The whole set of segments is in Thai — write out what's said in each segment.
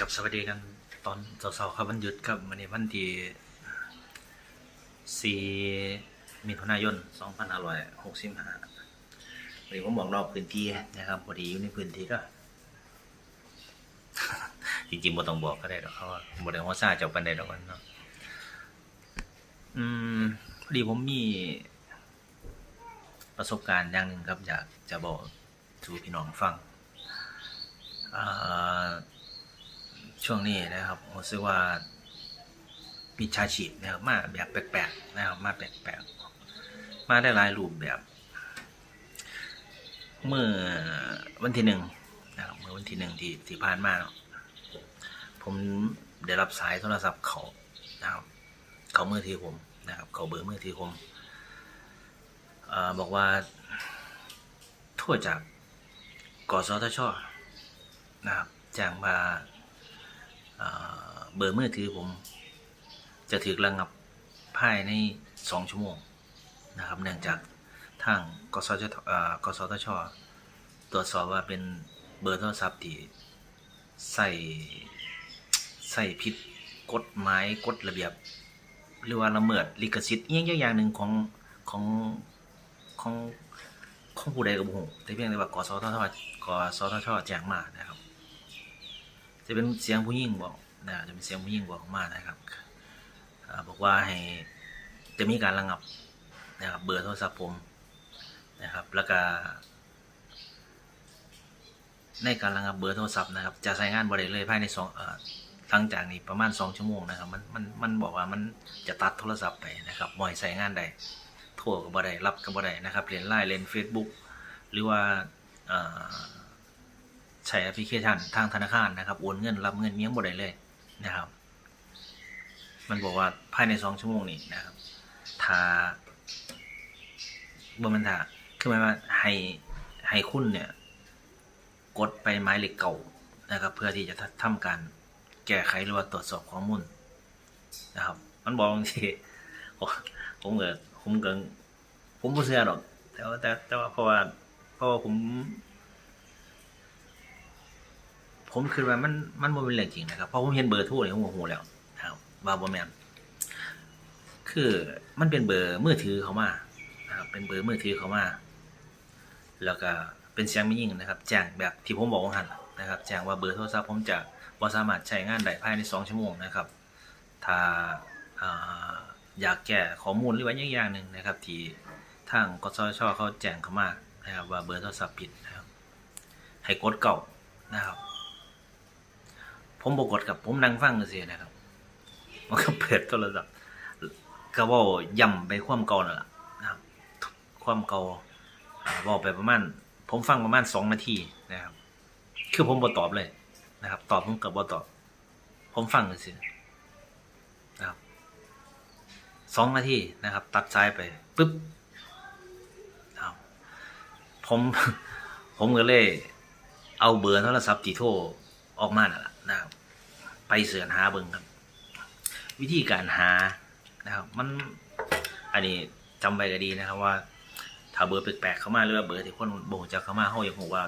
กับสวัสดีกันตอนเสาร์ครับวันหยุดครับวันนี้วันที่4มิถุนายน 2565วันนี้ผมบอกรอบพื้นที่นะครับพอดีอยู่ในพื้นที่ก็จริงๆบ่ต้องบอกก็ได้หรอกเขาว่าบ่ได้ว่าซาเจ้าปันใดดอกกันเนาะอืมพอดีผมมีประสบการณ์อย่างหนึ่งครับ อยากจะบอกสู่พี่น้องฟังอ่า ช่วงนี้นะครับผมรู้สึกว่ามีชาชีพนะครับมาแบบแปลกๆนะครับมาแปลกๆมาได้หลายรูปแบบ เมื่อวันที่หนึ่งนะครับเมื่อวันที่หนึ่งที่ที่ผ่านมาผมได้รับสายโทรศัพท์เขานะครับเขามือถือผมนะครับ เขาเบอร์มือถือผมอบอกว่าทั่วจากกสทชนะครับแจ้งมา เบอร์มือถือผม จะถูกระงับภายในสองชั่วโมงนะครับ เนื่องจากทางกสทกสทช ตรวจสอบว่าเป็นเบอร์โทรศัพท์ที่ใส่ใส่ผิดกฎหมายกฎระเบียบ หรือว่าละเมิดลิขสิทธิ์อีกอย่างอย่างหนึ่งของของของของผู้ใดกับผู้แต่เพียงแต่ว่ากสทชกสทชแจ้งมานะครับ จะเป็นเสียงผู้หญิงบอกนะจะเป็นเสียงผู้หญิงบอกออกมานะครับอบอกว่าให้จะมีการระงับนะครับเบอร์โทรศัพท์ผมนะครับแล้วก็ในการระงับเบอร์โทรศัพท์นะครับจะใช้งานบริเลยภายในสองหลังจากนี้ประมาณสองชั่วโมงนะครับมันมันมันบอกว่ามันจะตัดโทรศัพท์ไปนะครับบ่อยใช้งานได้โทรก็บ่ได้รับก็บ่ได้นะครับเล่นไลน์เล่น Facebook หรือว่าอ่อ ใช้แอปพลิเคชันทางธนาคารนะครับโอนเงินรับเงินเมี้ยงบ่ได้เลยนะครับ มันบอกว่าภายในสองชั่วโมงนี้นะครับถ้าบ่มันถ้าคือหมายว่าให้ให้คุณเนี่ย กดไปไม้เหล็กเก่านะครับ เพื่อที่จะทำการแก้ไขหรือว่าตรวจสอบข้อมูลนะครับ มันบอกบางทีผมผมเกิดผมเกิดผมบ่เชื่อหรอกแต่ว่าแต่ว่าเพราะว่าเพราะว่าผม ผมคิดว่ามันมันบ่เป็นเรื่องจริงนะครับเพราะผมเห็นเบอร์โทรนี่ผมก็ฮู้แล้วนะครับว่าบ่แมนคือมันเป็นเบอร์มือถือเขามานะครับเป็นเบอร์มือถือเขามา แล้วก็เป็นเสียงไม่ยิ่งนะครับ แจ้งแบบที่ผมบอกว่าหันนะครับ แจ้งว่าเบอร์โทรศัพท์ผมจะบ่สามารถใช้งานได้ภายใน 2 ชั่วโมงนะครับ ถ้าอ่าอยากแก้ข้อมูลหรือว่าอย่างอย่างหนึ่งนะครับ ที่ทางกสชเขาแจ้งเข้ามานะครับว่าเบอร์โทรศัพท์ผิดนะครับ ให้กดเก่านะครับ ผมบกดกับผมนั่งฟังเสียนะครับ มันก็เปิดโทรศัพท์ก็ว่าย่ำไปความเก่านั่นแหละนะครับ ความเก่าอ่าเว่าไปประมาณ ผมฟังประมาณสองนาทีนะครับ คือผมบ่ตอบเลยนะครับ ตอบผมกับบ่ตอบ ผมฟังเสียนะครับสองนาทีนะครับ ตัดสายไปปึ๊บนะครับผมผมก็เลย เอาเบอร์โทรศัพท์ที่โทรออกมาน่ะ นะครับ ไปเสิร์ชหาเบิงครับ วิธีการหานะครับ มันอันนี้จำไว้ก็ดีนะครับว่า ถ้าเบอร์แปลกๆเข้ามาหรือว่าเบอร์ที่คนบ่งจากเข้ามาเฮาอยากรู้ว่า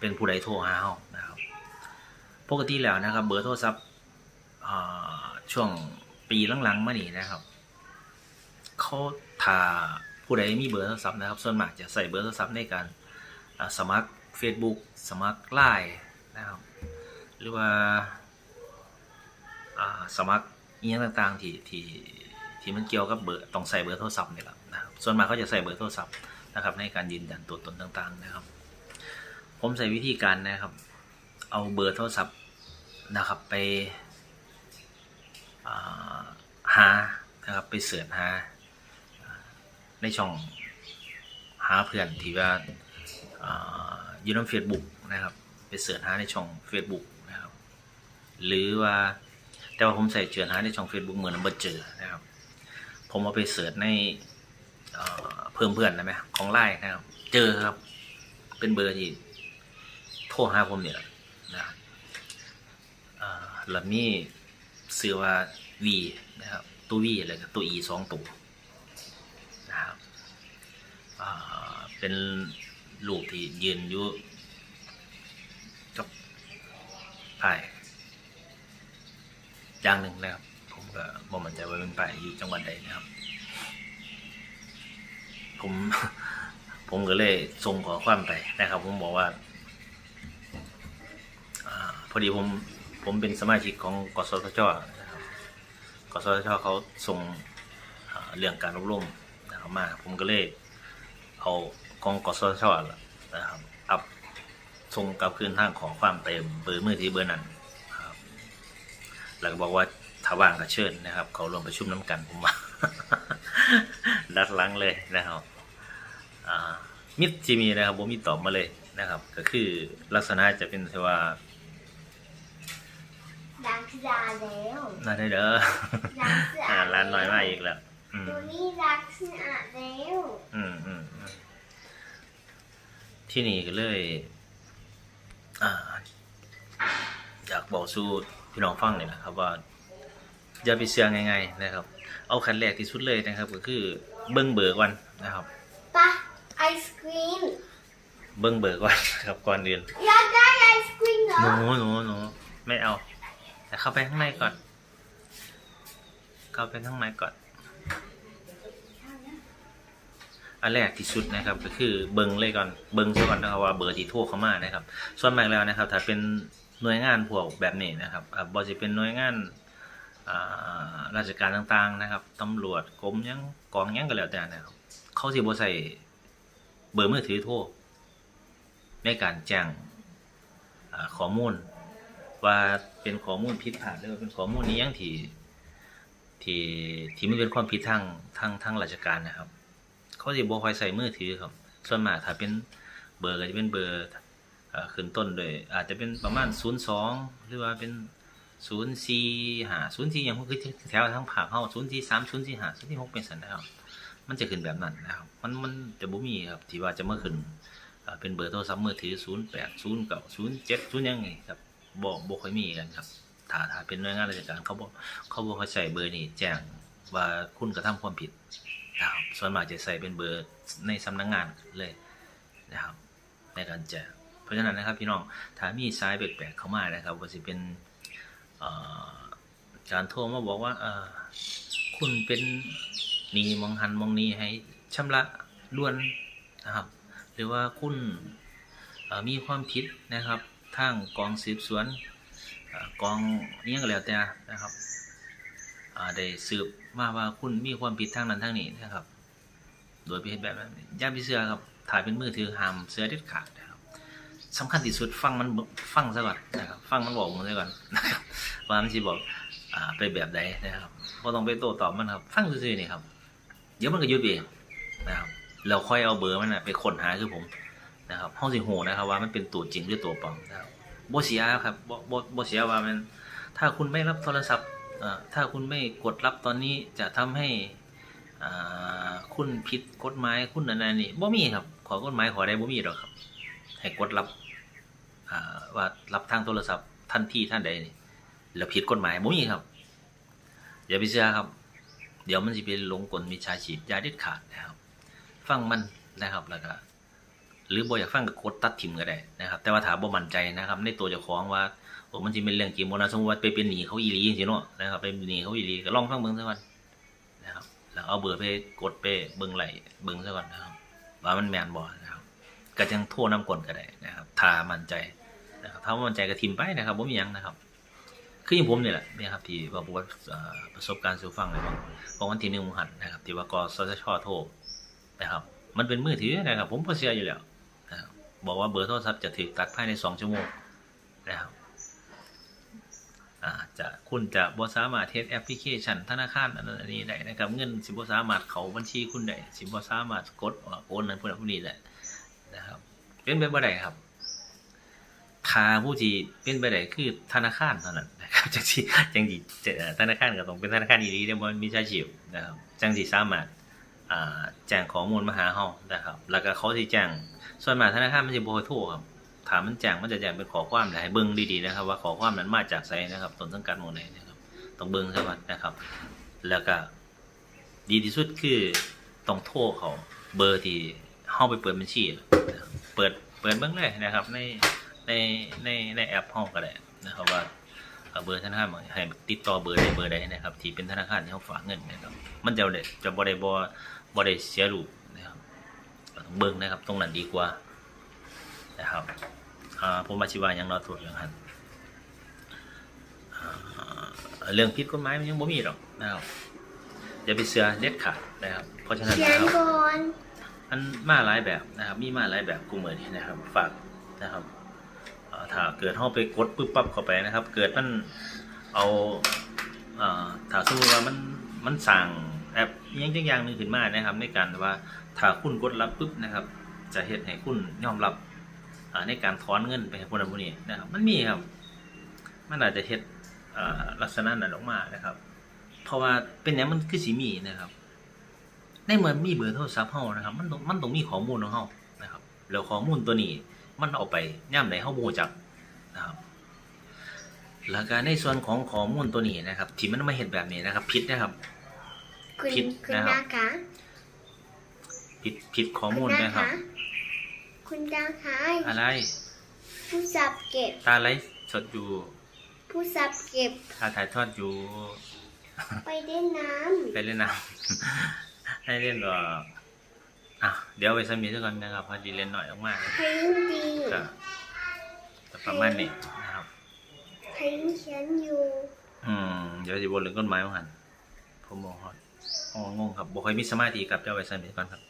เป็นผู้ใดโทรหาเฮานะครับปกติแล้วนะครับ เบอร์โทรศัพท์ช่วงปีหลังๆมานี่นะครับเขาถ้าผู้ใดมีเบอร์โทรศัพท์นะครับ ส่วนมากจะใส่เบอร์โทรศัพท์ในการสมัคร Facebook สมัคร Line นะครับ หรือว่าอ่าสมัครอีกอย่างต่างๆที่ที่ที่มันเกี่ยวกับเบอร์ต้องใส่เบอร์โทรศัพท์นี่แหละนะครับส่วนมากเขาจะใส่เบอร์โทรศัพท์นะครับ ในการยืนยันตัวตนต่างๆนะครับ ผมใส่วิธีการนะครับ เอาเบอร์โทรศัพท์นะครับไปหานะครับไปเสิร์ชหาในช่องหาเพื่อนที่ว่าอาอยู่ในเฟซบุ๊กนะครับ ไปเสิร์ชหาในช่อง Facebook หรือว่า แต่ว่าผมใส่เจือหาในช่อง Facebook เหมือนบ่เจอนะครับ ผมเอาไปเสิร์ชในเเพิ่มเพื่อนได้ไหมของไลน์นะครับ เจอครับ เป็นเบอร์ที่โทรหาผมเนี่ยนะครับอ่าแล้วมีซื้อว่า V นะครับ ตัว V แล้วก็ตัว E สองตัวนะครับเป็นรูปที่ยืนอยู่กับไอ้ อย่างหนึ่งนะครับ ผมก็บ่มั่นใจว่าเป็นไปอยู่จังหวัดใดนะครับ ผม ผมก็เลยส่งขอความไปนะครับ ผมบอกว่าอพอดีผมผมเป็นสมาชิกของกสทชนะครับกสทชเขาส่งเรื่องการอบรมนะครับมา ผมก็เลยเอาของกสทชนะครับอัพส่งกลับคืนทางขอความไปเบอร์มือที่เบอร์นั้น แล้วก็บอกว่าถ้าว่างก็เชิญนะครับ เขารวมประชุมน้ำกันผมมาดัดหลังเลยนะครับอ่ามิตรที่มีนะครับผมมีตอบมาเลยนะครับ ก็คือลักษณะจะเป็นที่ว่าล้างสะอาดแล้วน่าได้เด้อล้างสะอ่าอาดร้านน้อยมากอีกแล้วอืมตัวนี้ล้างสะอาดแล้วอืมอืมอืมที่นี่ก็เลย อ่า อยากบอกสู้ พี่น้องฟังเนี่ยนะครับว่าอย่าไปเชื่อง่ายๆนะครับ เอาขั้นแรกที่สุดเลยนะครับ ก็คือเบิ้งเบิกก่อนนะครับปะไอศครีมเบิ้งเบิกก่อนนะครับก่อนเรียนอยากได้ไอศครีมเหรอหนูหนูหนูไม่เอา แต่เข้าไปข้างในก่อน เข้าไปข้างในก่อน อันแรกที่สุดนะครับ ก็คือเบิ้งเลยก่อนเบิ้งซะก่อนนะครับว่าเบอร์ที่โทรเข้ามานะครับ ส่วนมากแล้วนะครับ ถ้าเป็น หน่วยงานพวกแบบนี้นะครับอ่าบอจะเป็นหน่วยงานราชการต่างๆนะครับตำรวจกรมยังกองยังก็แล้วแต่นะครับ เขาสิบ่ใส่เบอร์มือถือโทรในการแจ้งข้อมูล ว่าเป็นข้อมูลผิดพลาดหรือว่าเป็นข้อมูลนี้ยังที่ที่ที่มันเป็นความผิดทางทางทางราชการนะครับ เขาสิบ่ค่อยใส่มือถือครับ ส่วนมากถ้าเป็นเบอร์ก็จะเป็นเบอร์ ขึ้นต้นด้วยอาจจะเป็นประมาณ 02 หรือว่าเป็น04 5 04อย่างพวกคือแถวทั้งภาคเฮา043 045 046เป็นสันนะครับ มันจะขึ้นแบบนั้นนะครับ มันมันจะบ่มีครับที่ว่าจะมาขึ้นเป็นเบอร์โทรศัพท์มือถือ08 09 07 0ยังไงครับบ่บ่ค่อยมีกันครับถ้าถ้าเป็นหน่วยงานราชการเขาบ่เขาบ่ค่อยใช้เบอร์นี้แจ้งว่าคุณกระทำความผิดนะครับส่วนมากจะใส่เป็นเบอร์ในสำนักงานเลยนะครับในการแจ้ง เพราะฉะนั้นนะครับพี่น้องถ้ามีสายแปลกๆเข้ามานะครับว่าสิเป็นอ่อการโทรมาบอกว่าคุณเป็นหนีมองหันมองนี้ให้ชำระด่วนนะครับ หรือว่าคุณมีความผิดนะครับทางกองสืบสวนอกองนี้ยงก็แล้วแต่นะครับได้สืบมาว่าคุณมีความผิดทางนั้นทางนี้นะครับ โดยไปเห็นแบบนั้นย่าพิเสือครับถ่ายเป็นมือถือหามเสือเด็ดขาด สำคัญที่สุดฟังมันฟังซะก่อนนะครับฟังมันบอกมันซะก่อนนะครับว่ามันสิบอกอ่าไปแบบใดนะครับก็ต้องไปโต้ตอบมันครับ ฟังซื่อๆนี่ครับ เดี๋ยวมันก็ยุดเองนะครับเราค่อยเอาเบอร์มันนะไปค้นหาคือผมนะครับห้องสิโหนะครับว่ามันเป็นตัวจริงหรือตัวปลอมนะครับโบเสียครับโบโบบเสียว่ามันถ้าคุณไม่รับโทรศัพท์ถ้าคุณไม่กดรับตอนนี้จะทำให้คุณผิดกฎหมายคุณอะไรนี่บ่มีครับ ขอกฎหมายขอได้บ่มีหรอกครับ ให้กดรับว่ารับทางโทรศัพท์ทันที่ท่านใดนี่แล้วผิดกฎหมายบ่มีครับ อย่าไปเชื่อครับ เดี๋ยวมันสิไปหลงกลมิจฉาชีพยาเด็ดขาดนะครับ ฟังมันนะครับแล้วก็หรือบ่อยากฟังก็กดตัดทิมก็ได้นะครับ แต่ว่าถามบ่มั่นใจนะครับ ในตัวเจ้าของว่าโอ้มันจะเป็นเรื่องจริงบ่นะสมมติว่าไปเป็นหนีเขาอีหลีจังเนาะนะครับไปหนีเขาอีหลีก็ลองฟังเบิ่งซะก่อนนะครับ แล้วเอาเบอร์ไปกดไปเบิ่งไหลเบิ่งซะก่อนนะครับว่ามันแม่นบ่ ก็จังโทรนํกลก็ได้นะครับถ้ามั่นใจนะครับถ้ามั่นใจก็ทิมไปนะครับบ่มีหยังนะครับคืออย่างผมนี่แหละเนี่ยครับที่ว่าประวัติเอ่อประสบการณ์สู่ฟังเลยว่าของวันที่หนึ่งมหันนะครับ ที่ว่ากสชโทรนะครับ มันเป็นมือถือนะครับ ผมก็เชื่อยู่แล้วนะครับบอกว่าเบอร์โทรศัพท์จะถูกตัดภายในสองชั่วโมงนะครับจะคุณจะบ่สามารถเทสแอปพลิเคชันธนาคารอันนั้นอันนี้ได้นะครับ เงินสิบ่สามารถเข้าบัญชีคุณได้สิบ่สามารถกดกโอนนั้นพวกนี้ได้นะ เป็นไปบ่ได้ครับถ้าผู้ที่เป็นไปได้คือธนาคารเท่านั้นนะครับจังสิจังสิจะเอ่ธนาคารก็ต้องเป็นธนาคารดีๆเด้บ่มีชาชีพนะครับจังสิสามารถแจ้งข้อมูลมาหาเฮานะครับ แล้วก็เขาสิแจ้งส่วนมากธนาคารมันสิบ่ค่อยโทรครับถามมันแจ้งมันจะแจ้งเป็นขอความให้เบิ้งดีๆนะครับ ว่าขอความนั้นมาจากไสนะครับต้นสังกัดหมู่ไหนนะครับต้องเบิ้งซะก่อนนะครับ แล้วก็ดีที่สุดคือต้องโทรเขาเบอร์ที่เฮาไปเปิดบัญชีนะ เปิดเปิดเบิ้องเลยนะครับ ในในในในแอปเฮาก็ได้นะครับว่าเบอร์ธนาคารให้ติดต่อเบอร์ใดเบอร์ใดนะครับ ที่เป็นธนาคารที่เขาฝากเงินนะครับ มันจะได้จะบ่ได้บ่บ่ได้เสียรูปนะครับก็ต้องเบิ่งนะครับ ตรงนั้นดีกว่านะครับอาผมมาชิวายังเนอถูกอย่างนั้นอ่าเรื่องผิดกฎหมายมันยังบ่มีหรอกนะครับอย่าไปเสือเด็ดขาดนะครับ เพราะฉะนั้นนะครับ อันมาหลายแบบนะครับ มีมาหลายแบบกูเหมือนนี่นะครับ ฝากนะครับถ้าเกิดห้องไปกดปึ๊บปั๊บเข้าไปนะครับ เกิดมันเอาถ้าสมมติว่ามันมันสั่งแอปยังจังอย่างหนึ่งขึ้นมานะครับ ในการว่าถ้าคุณกดรับปุ๊บนะครับ จะเฮ็ดให้คุณยอมรับในการถอนเงินไปให้คนนั้นคนนี้นะครับ มันมีครับ มันอาจจะเฮ็ดอ่าลักษณะนั้นออกมานะครับ เพราะว่าเป็นอย่างมันคือสีมีนะครับ ในเมื่อมีเบอร์โทรศัพท์เฮานะครับ มันต้องมันต้องมีข้อมูลของเฮานะครับ แล้วข้อมูลตัวนี้มันเอาไปย่ำใดเฮาบ่รู้จักนะครับแล้วก็ในส่วนของข้อมูลตัวนี้นะครับ ที่มันมาเฮ็ดแบบนี้นะครับผิดนะครับคุณผิดคุณนะครับนะคะผิดผิดข้อคุมูลณนะนะครับคะคุณนะคะอะไร ผู้สับเก็บตาไลฟ์สดอยู่ ผู้สับเก็บตาถ่ายทอดอยู่ ไปเล่นน้ไปเล่นน้ำ ให้เล่นก็อะเดี๋ยวไปสมีซะก่อนนะครับพอดีเล่นหน่อยออกมาำใครยิ่งดีก็จะประมาณนี้นะครับใครยิ่งเขียนอยู่อืมเดี๋ยวจะบนเรื่องต้นไม้มาหันผมมองฮอดอ๋องงครับบ่ค่อยมีสมาธิครับเดี๋ยวไปสมีก่อนครับ